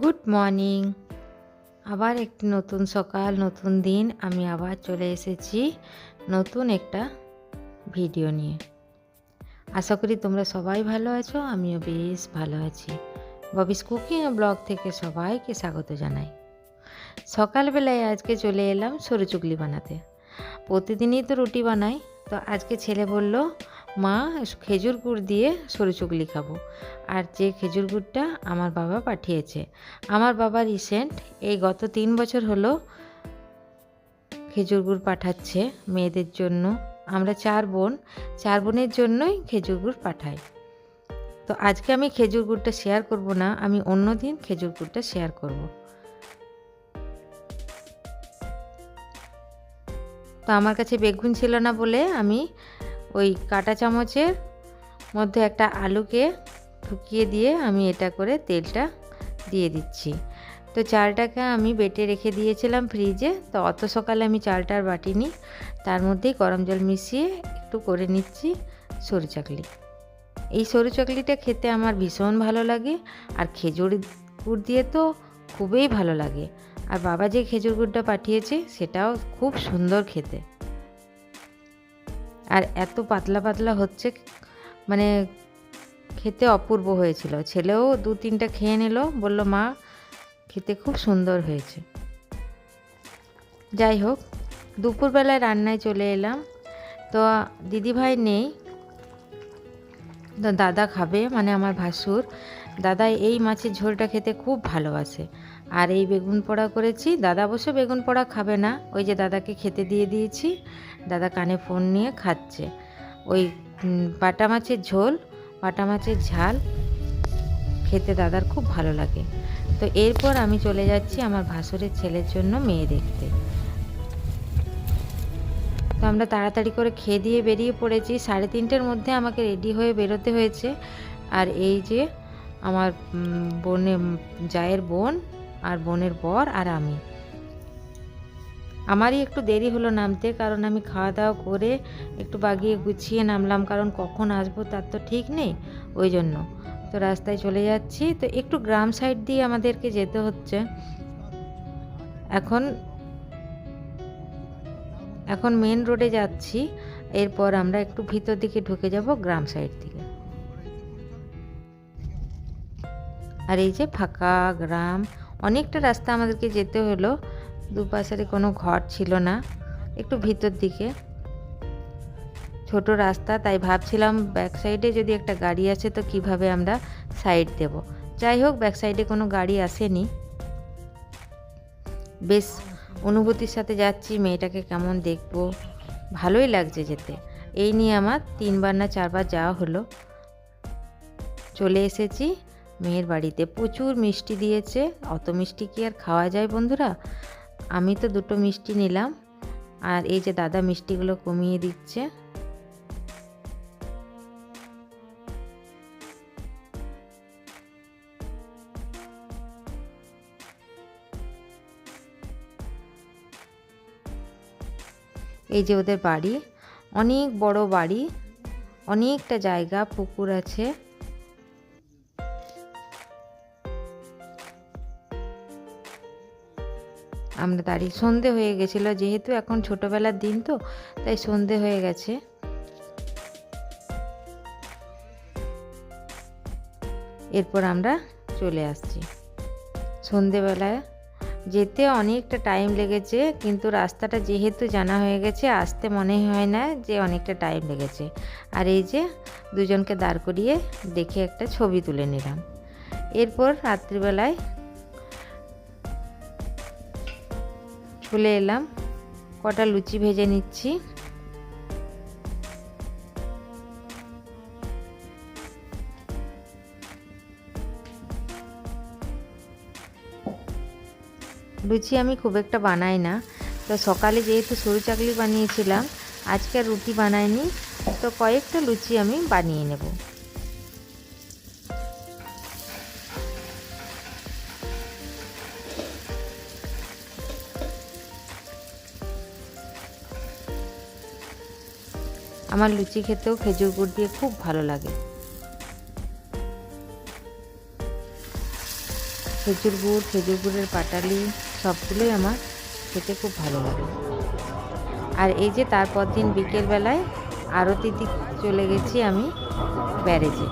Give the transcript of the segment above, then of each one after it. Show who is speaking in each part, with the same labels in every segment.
Speaker 1: Good morning আবার একটি নতুন সকাল, নতুন দিন। আমি আবার চলে এসেছি নতুন একটা ভিডিও নিয়ে। আশা করি তোমরা সবাই ভালো আছো, আমিও বেশ ভালো আছি। ববিস কুকিং ব্লগ থেকে সবাইকে স্বাগত জানাই। সকালবেলায় আজকে চলে এলাম সরু চুগলি বানাতে। প্রতিদিনই তো রুটি বানাই। তো আজকে ছেলে বলল মা খেজুর গুড় দিয়ে সরু চুগলি খাব। আর যে খেজুর গুড়টা আমার বাবা পাঠিয়েছে, আমার বাবা রিসেন্ট এই গত তিন বছর হলো খেজুর গুড় পাঠাচ্ছে মেয়েদের জন্য। আমরা চার বোন, চার বোনের জন্যই খেজুর গুড় পাঠাই। তো আজকে আমি খেজুর গুড়টা শেয়ার করব না, আমি অন্য দিন খেজুর গুড়টা শেয়ার করব। তো আমার কাছে বেগুন ছিল না বলে আমি ওই কাটা চামচের মধ্যে একটা আলুকে ঢুকিয়ে দিয়ে আমি এটা করে তেলটা দিয়ে দিচ্ছি। তো চালটাকে আমি বেটে রেখে দিয়েছিলাম ফ্রিজে। তো অত সকালে আমি চালটা আর বাটিনি। তার মধ্যেই গরম জল মিশিয়ে একটু করে নিচ্ছি সরু চাকলি। এই সরু চাকলিটা খেতে আমার ভীষণ ভালো লাগে। আর খেজুর গুড় দিয়ে তো খুবই ভালো লাগে। আর বাবা যে খেজুর গুড়টা পাঠিয়েছে, সেটাও খুব সুন্দর খেতে। আর এত পাতলা পাতলা হচ্ছে মানে খেতে অপূর্ব হয়েছিল। ছেলেও দু তিনটা খেয়ে নিল, বলল, মা, খেতে খুব সুন্দর হয়েছে। যাই হোক, দুপুরবেলায় রান্নায় চলে এলাম। তো দিদিভাই নেই, তো দাদা খাবে মানে আমার ভাসুর। দাদা এই মাছের ঝোলটা খেতে খুব ভালোবাসে। আর এই বেগুন পোড়া করেছি। দাদা অবশ্য বেগুন পোড়া খাবে না। ওই যে দাদাকে খেতে দিয়ে দিয়েছি। দাদা কানে ফোন নিয়ে খাচ্ছে। ওই বাটা মাছের ঝোল, বাটা মাছের ঝাল খেতে দাদার খুব ভালো লাগে। তো এরপর আমি চলে যাচ্ছি আমার ভাসুরের ছেলের জন্য মেয়ে দেখতে। তো আমরা তাড়াতাড়ি করে খেয়ে দিয়ে বেরিয়ে পড়েছি। সাড়ে তিনটের মধ্যে আমাকে রেডি হয়ে বেরোতে হয়েছে। আর এই যে আমার বোনের জায়ের বোন আর বোনের বর আর আমি। আমারই একটু দেরি হলো নামতে, কারণ আমি খাওয়া দাওয়া করে একটু বাগিয়ে গুছিয়ে নামলাম, কারণ কখন আসব তার তো ঠিক নেই, ওই জন্য। তো রাস্তায় চলে যাচ্ছি। তো একটু গ্রাম সাইড দিয়ে আমাদেরকে যেতে হচ্ছে। এখন এখন মেন রোডে যাচ্ছি। এরপর আমরা একটু ভিতর দিকে ঢুকে যাব গ্রাম সাইড থেকে আর এই যে ফাঁকা গ্রাম অনেকটা রাস্তা আমাদেরকে যেতে হলো। দুপাশে কোনো ঘর ছিল না, একটু ভিতর দিকে। ছোট রাস্তা, তাই ভাবছিলাম ব্যাক সাইডে যদি একটা গাড়ি আসে তো কীভাবে আমরা সাইড দেব। যাই হোক ব্যাক সাইডে কোনো গাড়ি আসেনি। বেশ, অনুভূতির সাথে যাচ্ছি, মেয়েটাকে কেমন দেখব। ভালোই লাগছে যেতে। এই নিয়ে আমার তিনবার না চারবার যাওয়া হলো। চলে এসেছি। মেয়ের বাড়িতে প্রচুর মিষ্টি দিয়েছে। অত মিষ্টি কি আর খাওয়া যায় বন্ধুরা? আমি তো দুটো মিষ্টি নিলাম। আর এই যে দাদা মিষ্টিগুলো কমিয়ে দিচ্ছে। এই যে ওদের বাড়ি। অনেক বড় বাড়ি। অনেকটা জায়গা, পুকুর আছে। আমরা দাঁড়িয়ে সন্ধে হয়ে গেছিল, যেহেতু এখন ছোটোবেলার দিন তো, তাই সন্ধে হয়ে গেছে। এরপর আমরা চলে আসছি। সন্ধেবেলায় যেতে অনেকটা টাইম লেগেছে, কিন্তু রাস্তাটা যেহেতু জানা হয়ে গেছে, আসতে মনে হয় না যে অনেকটা টাইম লেগেছে। আর এই যে দুজনকে দাঁড় করিয়ে দেখে একটা ছবি তুলে নিলাম। এরপর রাত্রিবেলায় চলে এলাম, কটা লুচি ভেজে নিচ্ছি। লুচি আমি খুব একটা বানাই না, তো সকালে যেহেতু সরু চাকলি বানিয়েছিলাম, আজকে আর রুটি বানাইনি, তো কয়েকটা লুচি আমি বানিয়ে নেব। আমার লুচি খেতেও খেজুর গুড় দিয়ে খুব ভালো লাগে।
Speaker 2: খেজুর গুড়, খেজুর গুড়ের পাটালি, সবগুলোই আমার খেতে খুব ভালো লাগে। আর এই যে তারপর দিন বিকেলবেলায় আরতি দিক চলে গেছি আমি ব্যারেজে।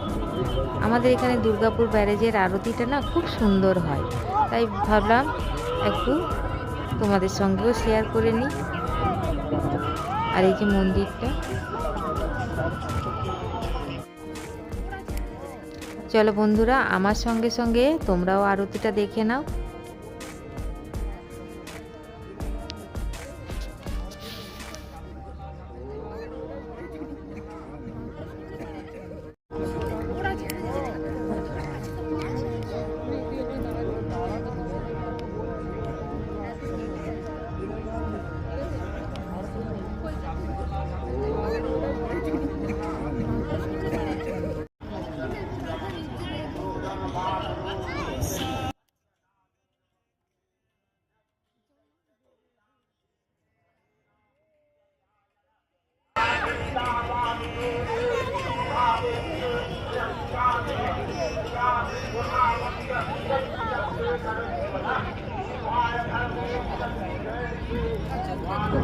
Speaker 2: আমাদের এখানে দুর্গাপুর ব্যারেজের আরতিটা না খুব সুন্দর হয়। তাই ভাবলাম একটু তোমাদের সঙ্গেও শেয়ার করে নিই। আর এই যে মন্দিরটা চলো বন্ধুরা আমার সঙ্গে সঙ্গে তোমরাও আরতিটা দেখে নাও।
Speaker 3: Thank
Speaker 2: you.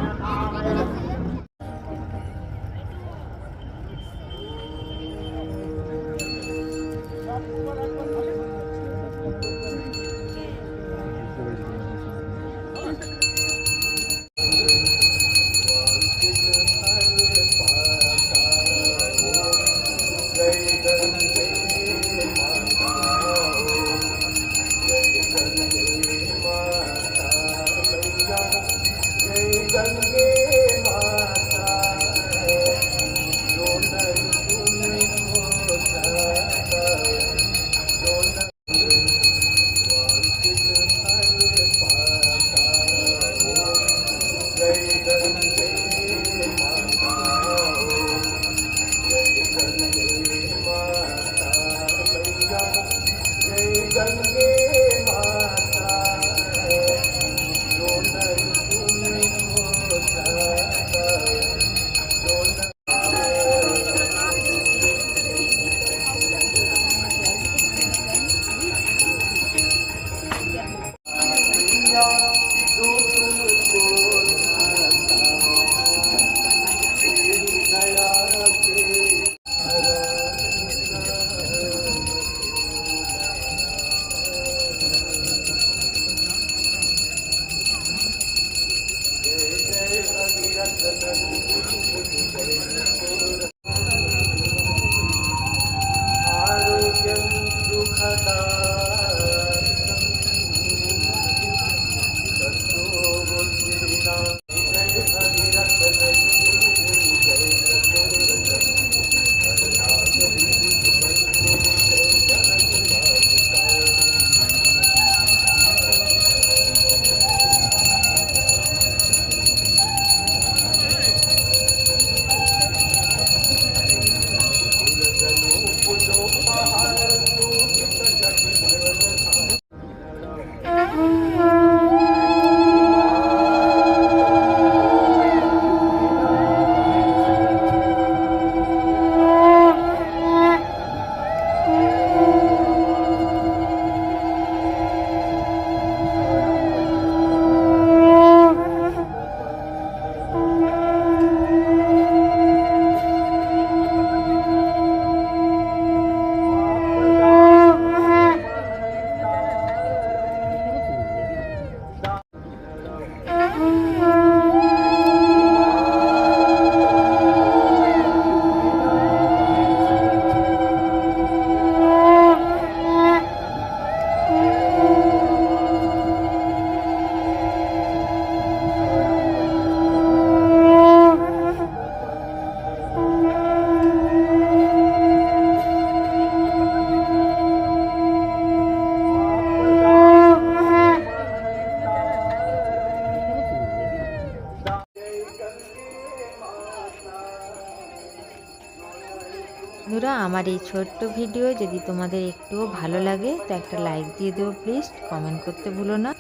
Speaker 2: আমার এই ছোট্ট ভিডিও যদি তোমাদের একটুও ভালো লাগে, তো একটা লাইক দিয়ে দেবো প্লিজ কমেন্ট করতে ভুলো না।